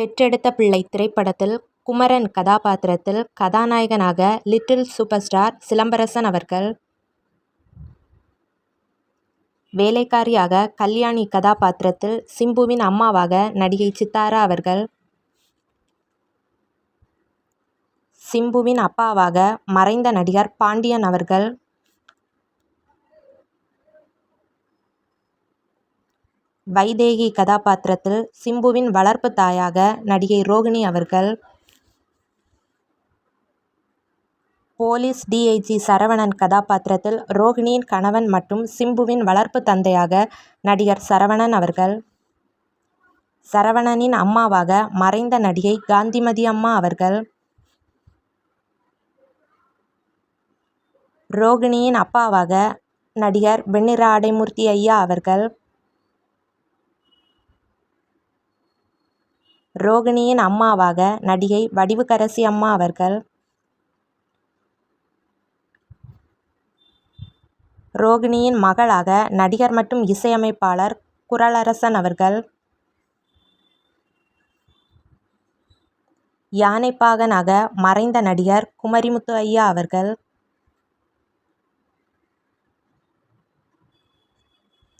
பெற்றெடுத்த பிள்ளை திரைப்படத்தில் குமரன் கதாபாத்திரத்தில் கதாநாயகனாக லிட்டில் சூப்பர் ஸ்டார் சிலம்பரசன் அவர்கள். வேலைக்காரியாக கல்யாணி கதாபாத்திரத்தில் சிம்புவின் அம்மாவாக நடிகை சித்தாரா அவர்கள். சிம்புவின் அப்பாவாக மறைந்த நடிகர் பாண்டியன் அவர்கள். வைதேகி கதாபாத்திரத்தில் சிம்புவின் வளர்ப்பு தாயாக நடிகை ரோகிணி அவர்கள் போலீஸ் டிஐஜி சரவணன் கதாபாத்திரத்தில் ரோகிணியின் கணவன் மற்றும் சிம்புவின் வளர்ப்பு தந்தையாக நடிகர் சரவணன் அவர்கள். சரவணனின் அம்மாவாக மறைந்த நடிகை காந்திமதி அம்மா அவர்கள். ரோகிணியின் அப்பாவாக நடிகர் வெண்ணிற ஆடைமூர்த்தி ஐயா அவர்கள். ரோகிணியின் அம்மாவாக நடிகை வடிவுக்கரசி அம்மா அவர்கள். ரோகிணியின் மகளாக நடிகர் மற்றும் இசையமைப்பாளர் குரலரசன் அவர்கள். யானைப்பாகனாக மறைந்த நடிகர் குமரிமுத்து ஐயா அவர்கள்.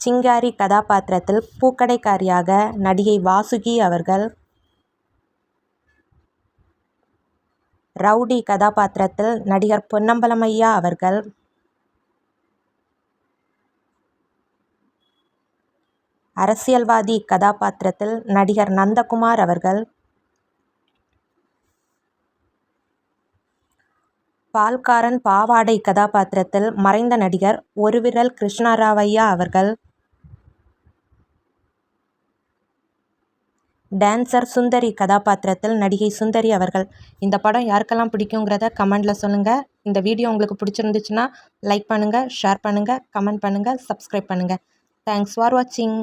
சிங்காரி கதாபாத்திரத்தில் பூக்கடைக்காரியாக நடிகை வாசுகி அவர்கள். ரவுடி கதாபாத்திரத்தில் நடிகர் பொன்னம்பலம் ஐயா அவர்கள் அரசியல்வாதி கதாபாத்திரத்தில் நடிகர் நந்தகுமார் அவர்கள் பால்காரன் பாவாடை கதாபாத்திரத்தில் மறைந்த நடிகர் ஒருவிரல் கிருஷ்ணராவையா அவர்கள் டான்சர் சுந்தரி கதாபாத்திரத்தில் நடிகை சுந்தரி அவர்கள். இந்த படம் யாருக்கெல்லாம் பிடிக்குங்கிறத கமெண்டில் சொல்லுங்கள் இந்த வீடியோ உங்களுக்கு பிடிச்சிருந்துச்சுன்னா லைக் பண்ணுங்கள் ஷேர் பண்ணுங்கள் கமெண்ட் பண்ணுங்கள் சப்ஸ்கிரைப் பண்ணுங்கள் தேங்க்ஸ் ஃபார் வாட்சிங்